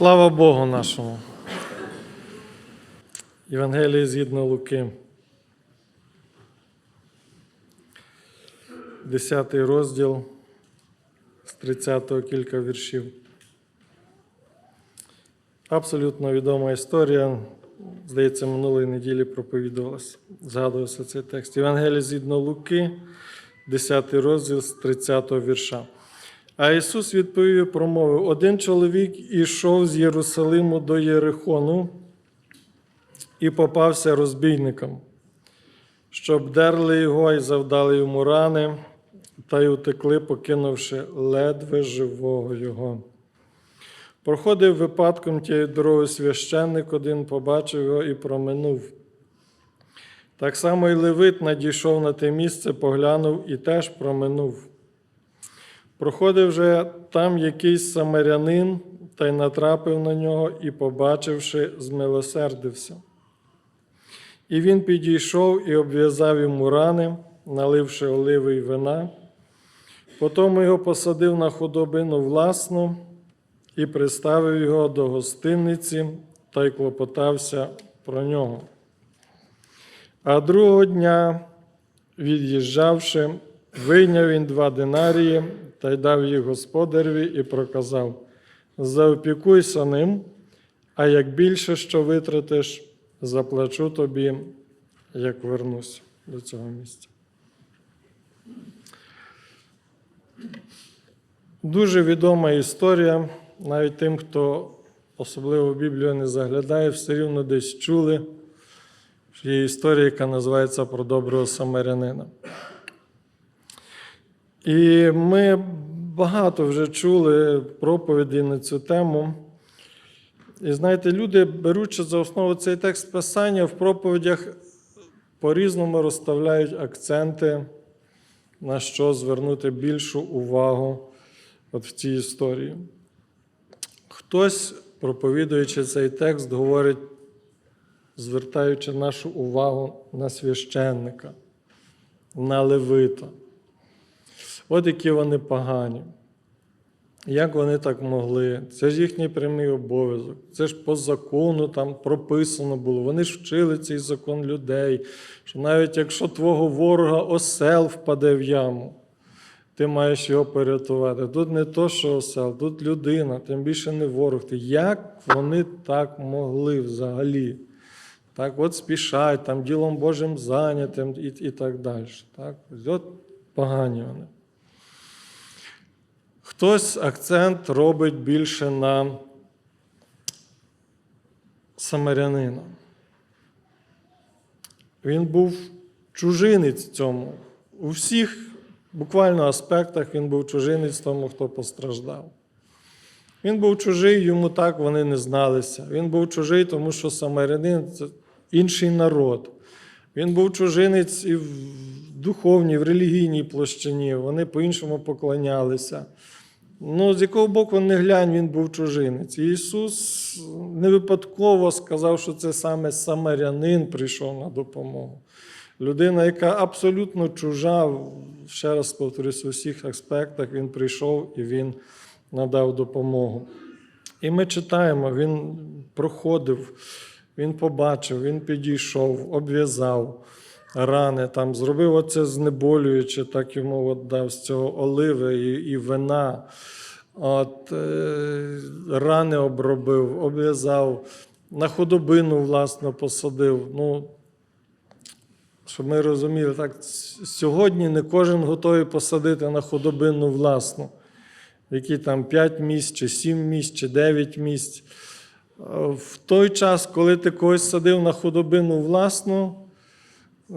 Слава Богу нашому. Євангеліє згідно Луки. Десятий розділ з 30 кілька віршів. Абсолютно відома історія. Здається, минулої неділі проповідувалася. Згадувався цей текст. Євангеліє згідно Луки, 10 розділ з 30 го вірша. А Ісус відповів промовив: один чоловік ішов з Єрусалиму до Єрихону і попався розбійникам, щоб дерли його і завдали йому рани, та й утекли, покинувши ледве живого його. Проходив випадком тієї дороги священник один, побачив його і проминув. Так само і Левит надійшов на те місце, поглянув і теж проминув. Проходив же там якийсь самарянин та й натрапив на нього і, побачивши, змилосердився. І він підійшов і обв'язав йому рани, наливши оливи й вина. Потім його посадив на худобину власну і приставив його до гостиниці та й клопотався про нього. А другого дня, від'їжджавши, вийняв він два динарії та й дав їх господареві і проказав: Заопікуйся ним, а як більше що витратиш, заплачу тобі, як вернусь до цього місця. Дуже відома історія, навіть тим, хто особливо Біблію не заглядає, все рівно десь чули, є історія, яка називається про доброго самарянина. І ми багато вже чули проповіді на цю тему. І знаєте, люди, беручи за основу цей текст Писання, в проповідях по-різному розставляють акценти, на що звернути більшу увагу от в цій історії. Хтось, проповідуючи цей текст, говорить, звертаючи нашу увагу на священника, на левита. От які вони погані. Як вони так могли? Це ж їхній прямий обов'язок. Це ж по закону там прописано було. Вони ж вчили цей закон людей, що навіть якщо твого ворога осел впаде в яму, ти маєш його порятувати. Тут не то, що осел, тут людина, тим більше не ворог. Ти як вони так могли взагалі? Так, от спішать, там ділом Божим зайнятим і, і так далі. Так? От погані вони. Хтось акцент робить більше на самарянина. Він був чужинець цьому. У всіх буквально аспектах він був чужинець тому, хто постраждав. Він був чужий, йому так вони не зналися. Він був чужий, тому що самарянин це інший народ. Він був чужинець і в духовній, в релігійній площині. Вони по-іншому поклонялися. Ну, з якого боку не глянь, він був чужинець. Ісус не випадково сказав, що це саме самарянин прийшов на допомогу. Людина, яка абсолютно чужа, ще раз повторюсь, у всіх аспектах він прийшов і він надав допомогу. І ми читаємо, він проходив, він побачив, він підійшов, обв'язав рани, там, зробив оце знеболююче, так йому от дав з цього оливи і, і вина. От, е, Рани обробив, обв'язав, на худобину, власне, посадив. Ну, щоб ми розуміли, так, сьогодні не кожен готовий посадити на худобину власну, які там 5 місць, чи 7 місць, чи 9 місць. В той час, коли ти когось садив на худобину власну,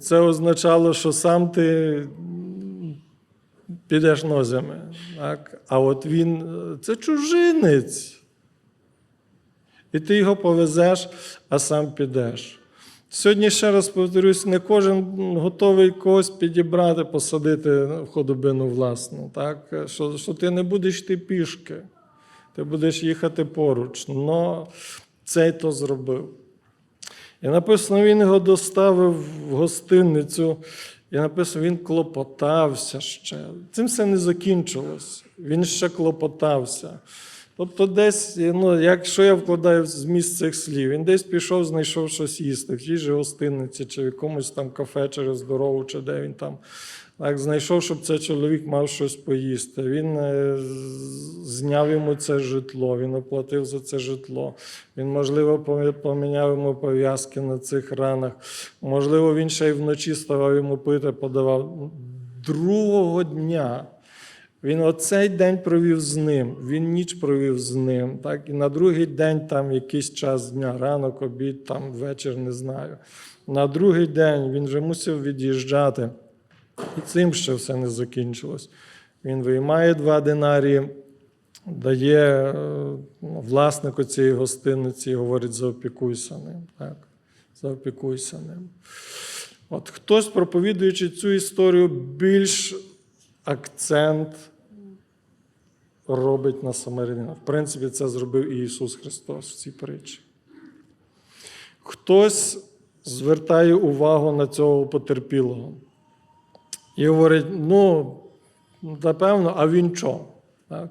це означало, що сам ти підеш нозями. Так? А от він це чужинець. І ти його повезеш, а сам підеш. Сьогодні, ще раз повторюсь, не кожен готовий когось підібрати, посадити в худобину власну. Так? Що, що ти не будеш йти пішки, ти будеш їхати поруч. Но цей то зробив. І написано, він його доставив в гостиницю, і написано, він клопотався ще. Цим все не закінчилось. Він ще клопотався. Тобто, десь, ну, якщо я вкладаю в зміст цих слів, він десь пішов, знайшов щось їсти, в тій же гостиниці, чи в якомусь там кафе через дорогу, чи де він там. Так, знайшов, щоб цей чоловік мав щось поїсти. Він е, зняв йому це житло, він оплатив за це житло. Він, можливо, поміняв йому пов'язки на цих ранах. Можливо, він ще й вночі ставав йому пити, подавав. Другого дня він оцей день провів з ним, він ніч провів з ним. Так? І на другий день, там якийсь час дня, ранок, обід, там вечір, не знаю. На другий день він вже мусив від'їжджати. І цим ще все не закінчилось. Він виймає два динарії, дає е, власнику цієї гостиниці і говорить: заопікуйся ним. Так? Заопікуйся ним. От хтось, проповідуючи цю історію, більш акцент робить на самарянина. В принципі, це зробив і Ісус Христос в цій притчі. Хтось звертає увагу на цього потерпілого. І говорить: ну, напевно, а він що? Так?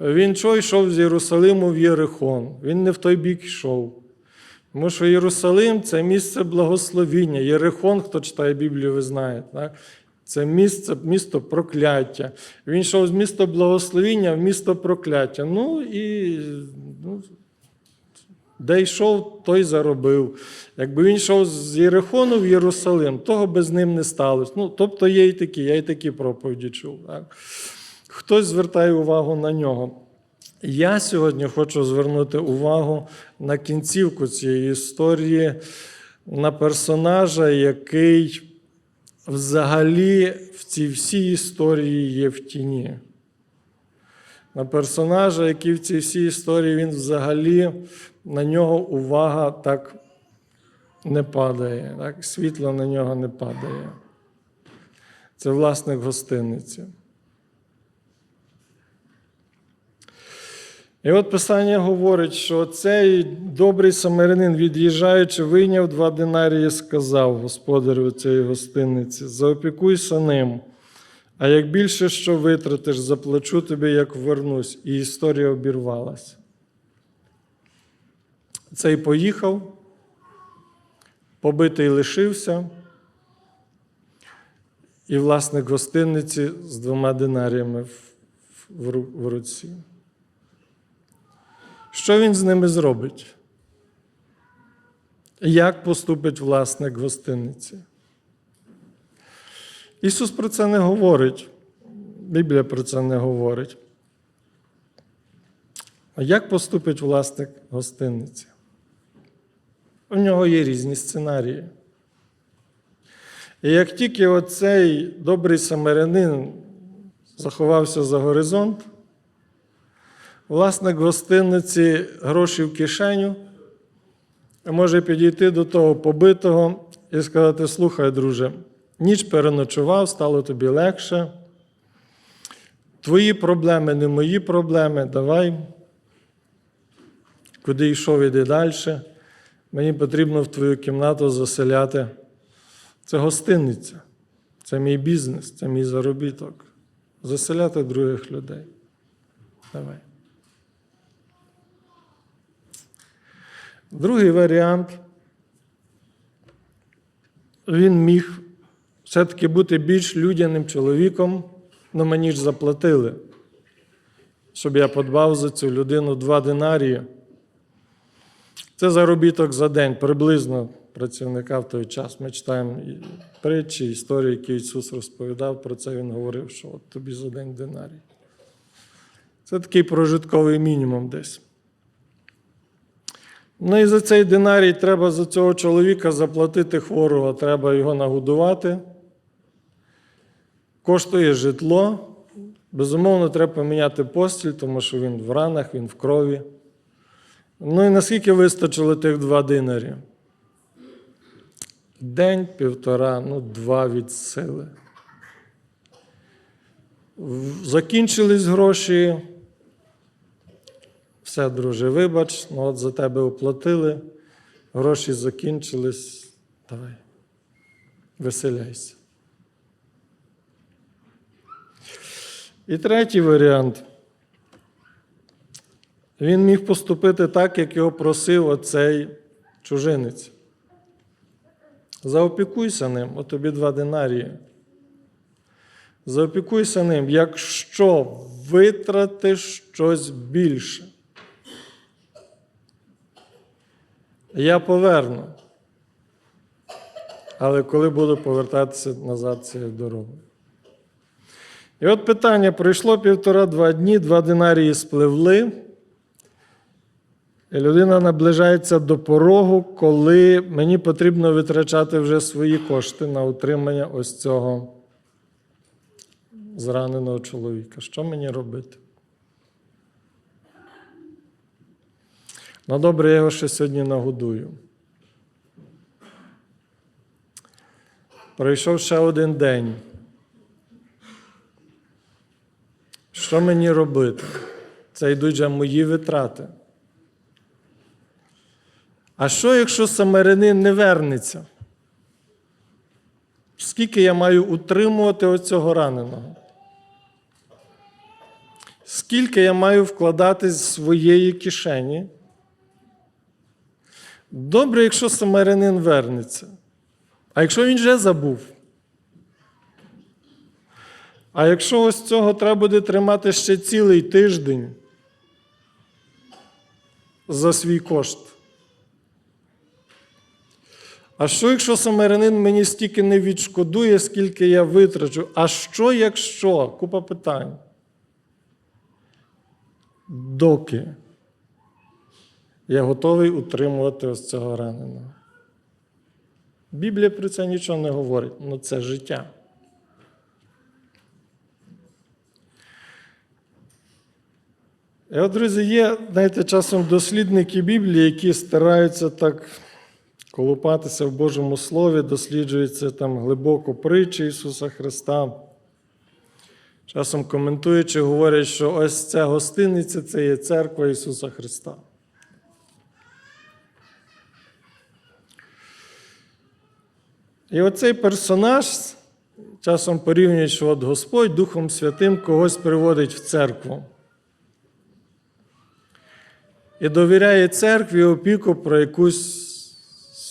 Він що йшов з Єрусалиму в Єрихон? Він не в той бік йшов. Тому що Єрусалим це місце благословіння. Єрихон, хто читає Біблію, ви знаєте. Так? Це місце, місто прокляття. Він йшов з міста благословіння в місто прокляття. Ну і ну, де йшов, той заробив. Якби він йшов з Єрихону в Єрусалим, того би з ним не сталося. Ну, тобто є і такі, я і такі проповіді чув. Так? Хтось звертає увагу на нього. Я сьогодні хочу звернути увагу на кінцівку цієї історії, на персонажа, який взагалі в цій всій історії є в тіні. На персонажа, який в цій всій історії він взагалі на нього увага так не падає, так? світло на нього не падає. Це власник гостиниці. І от Писання говорить, що цей добрий самарянин, від'їжджаючи, вийняв два динарії і сказав господарю цієї гостиниці: заопікуйся ним, а як більше що витратиш, заплачу тобі, як вернусь. І історія обірвалася. Цей поїхав, побитий лишився, і власник гостиниці з двома динаріями в, руці. Що він з ними зробить? Як поступить власник гостиниці? Ісус про це не говорить. Біблія про це не говорить. А як поступить власник гостиниці? У нього є різні сценарії. І як тільки оцей добрий самарянин заховався за горизонт, власник гостиниці гроші в кишеню може підійти до того побитого і сказати: слухай, друже, ніч переночував, стало тобі легше. Твої проблеми не мої проблеми, давай. Куди йшов, іди далі. Мені потрібно в твою кімнату заселяти. Це гостиниця, це мій бізнес, це мій заробіток. Заселяти других людей. Давай. Другий варіант. Він міг все-таки бути більш людяним чоловіком, але мені ж заплатили, щоб я подбав за цю людину два динарії. Це заробіток за день, приблизно працівника в той час. Ми читаємо притчі, історії, які Ісус розповідав про це. Він говорив, що от тобі за день динарій. Це такий прожитковий мінімум десь. Ну і за цей динарій треба за цього чоловіка заплатити хворого, треба його нагодувати. Коштує житло. Безумовно, треба поміняти постіль, тому що він в ранах, він в крові. Ну і наскільки вистачило тих два динарі? День, півтора, ну, два від сили. Закінчились гроші. Все, друже, вибач, ну от за тебе оплатили, гроші закінчились. Давай, веселяйся. І третій варіант. Він міг поступити так, як його просив оцей чужинець. Заопікуйся ним, от тобі два динарії. Заопікуйся ним, якщо витратиш щось більше. Я поверну. Але коли буду повертатися назад цією дорогою. І от питання: пройшло півтора-два дні, два динарії спливли. Людина наближається до порогу, коли мені потрібно витрачати вже свої кошти на утримання ось цього зраненого чоловіка. Що мені робити? Ну, добре, я його ще сьогодні нагодую. Пройшов ще один день. Що мені робити? Це йдуть вже мої витрати. А що, якщо самарянин не вернеться? Скільки я маю утримувати оцього раненого? Скільки я маю вкладати з своєї кишені? Добре, якщо самарянин вернеться. А якщо він вже забув? А якщо ось цього треба буде тримати ще цілий тиждень за свій кошт? А що, якщо самарянин мені стільки не відшкодує, скільки я витрачу? А що, якщо? Купа питань. Доки я готовий утримувати ось цього раненого? Біблія про це нічого не говорить, але це життя. І от, друзі, є, знаєте, часом дослідники Біблії, які стараються так колупатися в Божому Слові, досліджуються там глибоко притчі Ісуса Христа. Часом коментуючи, говорять, що ось ця гостиниця це є церква Ісуса Христа. І оцей персонаж часом порівнює, що от Господь Духом Святим когось приводить в церкву. І довіряє церкві опіку про якусь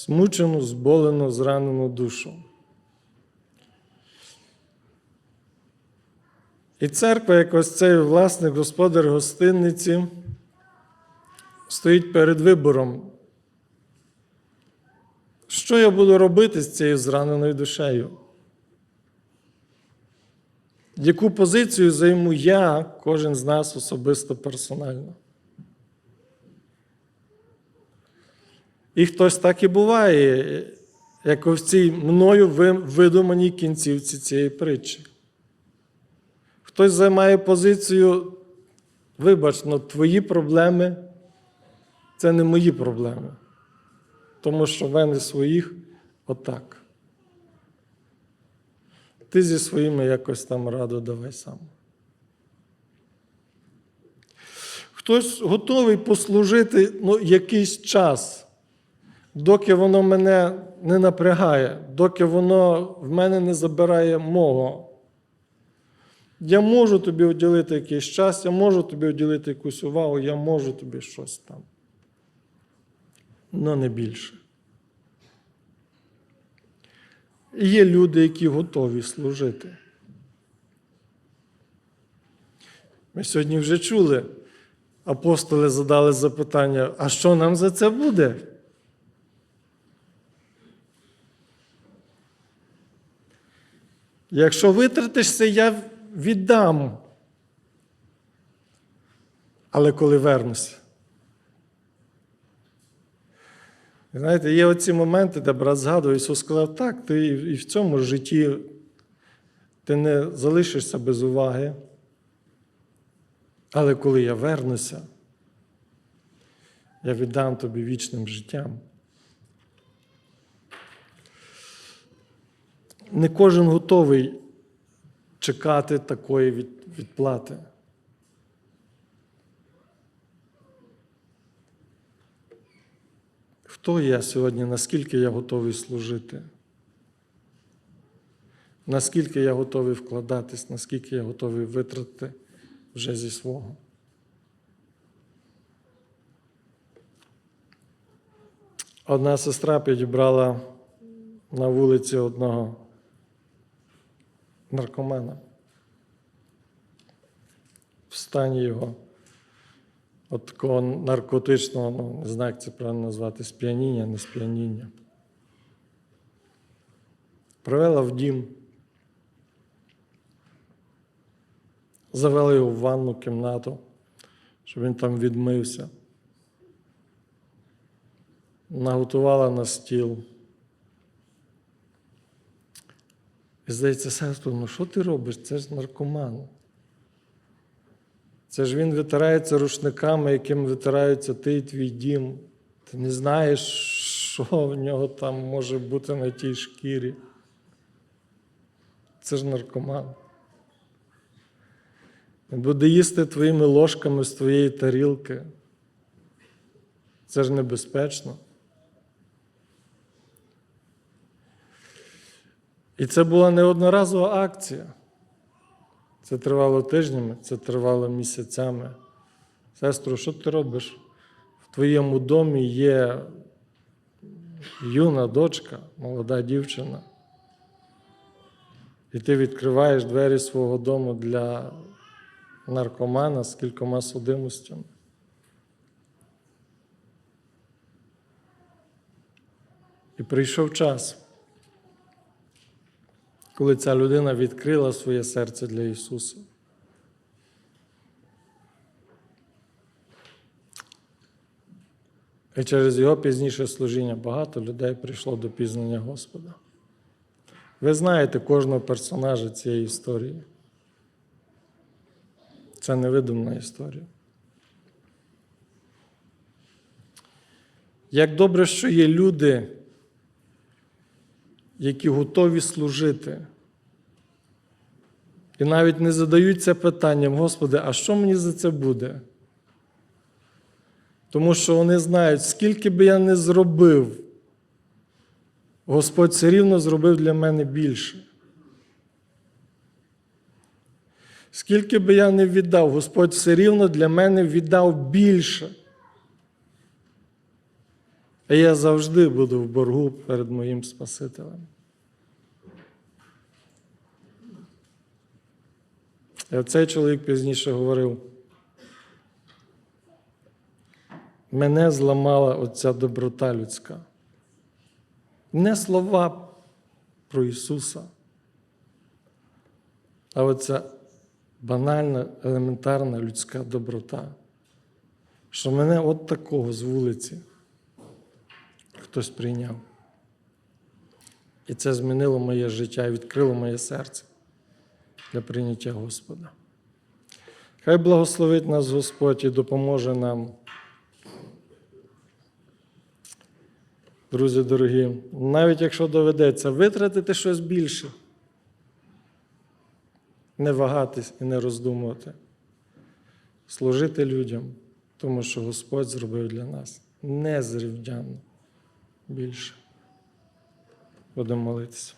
смучену, зболену, зранену душу. І церква, як ось цей власник, господар гостинниці, стоїть перед вибором. Що я буду робити з цією зраненою душею? Яку позицію займу я, кожен з нас особисто персонально? І хтось так і буває, як в цій мною видуманій кінцівці цієї притчі. Хтось займає позицію, вибач, но твої проблеми це не мої проблеми. Тому що в мене своїх отак. Ти зі своїми якось там раду давай сам. Хтось готовий послужити ну, якийсь час, доки воно мене не напрягає, доки воно в мене не забирає мого. Я можу тобі уділити якийсь час, я можу тобі уділити якусь увагу, я можу тобі щось там. але не більше. Є люди, які готові служити. Ми сьогодні вже чули, апостоли задали запитання, а що нам за це буде? Якщо витратишся, я віддам. Але коли вернуся. Знаєте, є оці моменти, де брат згадує, Ісус сказав, так, ти і в цьому житті ти не залишишся без уваги. Але коли я вернуся, я віддам тобі вічним життям. не кожен готовий чекати такої відплати. Хто я сьогодні, наскільки я готовий служити? Наскільки я готовий вкладатись, наскільки я готовий витратити вже зі свого? Одна сестра підібрала на вулиці одного наркомана в стані його от такого наркотичного, ну, не знаю, як це правильно назвати, сп'яніння, не сп'яніння. Привела в дім, завела його в ванну кімнату, щоб він там відмився. Наготувала на стіл. І здається, сестру, ну що ти робиш? Це ж наркоман. Це ж він витирається рушниками, яким витираються ти і твій дім. Ти не знаєш, що в нього там може бути на тій шкірі. Це ж наркоман. Він буде їсти твоїми ложками з твоєї тарілки. Це ж небезпечно. І це була не одноразова акція. Це тривало тижнями, це тривало місяцями. Сестро, що ти робиш? В твоєму домі є юна дочка, молода дівчина. І ти відкриваєш двері свого дому для наркомана з кількома судимостями. І прийшов час, коли ця людина відкрила своє серце для Ісуса. І через його пізніше служіння багато людей прийшло до пізнання Господа. Ви знаєте кожного персонажа цієї історії. Це невидимна історія. Як добре, що є люди, які готові служити. І навіть не задаються питанням, Господи, а що мені за це буде? Тому що вони знають, скільки би я не зробив, Господь все рівно зробив для мене більше. Скільки би я не віддав, Господь все рівно для мене віддав більше. А я завжди буду в боргу перед моїм Спасителем. І цей чоловік пізніше говорив, мене зламала оця доброта людська. Не слова про Ісуса, а оця банальна, елементарна людська доброта, що мене от такого з вулиці хтось прийняв. І це змінило моє життя і відкрило моє серце для прийняття Господа. Хай благословить нас Господь і допоможе нам. Друзі дорогі, навіть якщо доведеться витратити щось більше, не вагатись і не роздумувати, служити людям, тому що Господь зробив для нас незрівдянно більше. Будемо молитися.